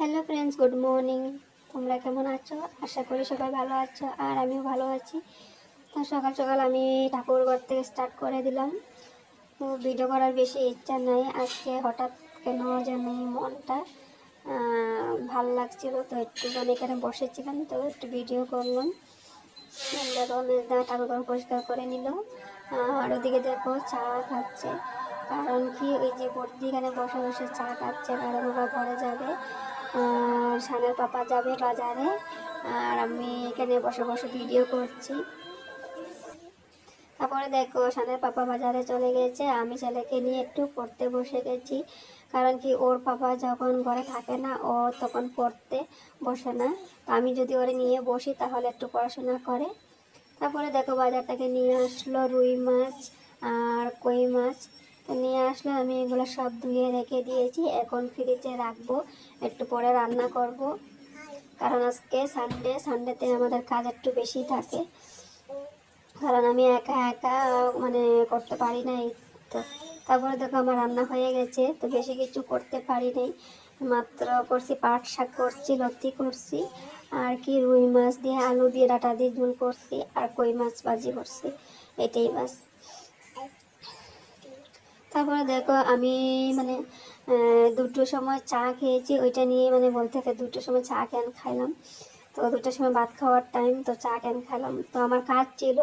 Hello friends, good morning. তোমরা কেমন আছো? আশা করি সবাই ভালো আছো আর আমিও ভালো আছি। তো সকাল সকাল আমি ঠাকুর ঘর থেকে স্টার্ট করে দিলাম। তো ভিডিও করার বেশি ইচ্ছা নাই। আজকে হঠাৎ কেন জানি মনটা ভালো লাগছিল। তো একটুখানি এখানে বসেছিলাম, তো একটু ভিডিও করলাম। ঠাকুর ঘর পরিষ্কার করে নিল। আর ওদিকে দেখো চা খাচ্ছে। কারণ কি ওই যে বর্দি এখানে বসে বসে চা খাচ্ছে কারণ ওরা ঘরে যাবে। সানের পাপা যাবে বাজারে, আর আমি এখানে বসে বসে ভিডিও করছি। তারপরে দেখো সানের পাপা বাজারে চলে গেছে, আমি ছেলেকে নিয়ে একটু পড়তে বসে গেছি। কারণ কি, ওর পাপা যখন ঘরে থাকে না, ও তখন পড়তে বসে না। তো আমি যদি ওরে নিয়ে বসি, তাহলে একটু পড়াশোনা করে। তারপরে দেখো, বাজার থেকে নিয়ে আসলো রুই মাছ আর কই মাছ। আসলো, আমি এগুলো সব ধুয়ে রেখে দিয়েছি। এখন ফ্রিজে রাখব, একটু পরে রান্না করব। কারণ আজকে সানডে সানডেতে আমাদের কাজ একটু বেশি থাকে। কারণ আমি একা একা মানে করতে পারি না এই তো তারপরে দেখো আমার রান্না হয়ে গেছে, তো বেশি কিছু করতে পারি নাই। মাত্র করছি পাট শাক করছি, লতি করছি, আর কি রুই মাছ দিয়ে, আলু দিয়ে, ডাটা দিয়ে ঝুল করছি, আর কই মাছ ভাজি করছি। এটাই বাস। তারপরে দেখো আমি মানে দুটোর সময় চা খেয়েছি, ওইটা নিয়ে মানে বলতে থাকে দুটোর সময় চা কেন খাইলাম? তো দুটোর সময় ভাত খাওয়ার টাইম তো চা কেন খেলাম তো আমার কাজ ছিল,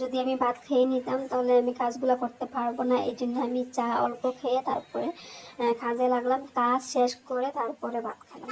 যদি আমি ভাত খেয়ে নিতাম, তাহলে আমি কাজগুলো করতে পারব না, এই জন্য আমি চা অল্প খেয়ে তারপরে কাজে লাগলাম, কাজ শেষ করে তারপরে ভাত খেলাম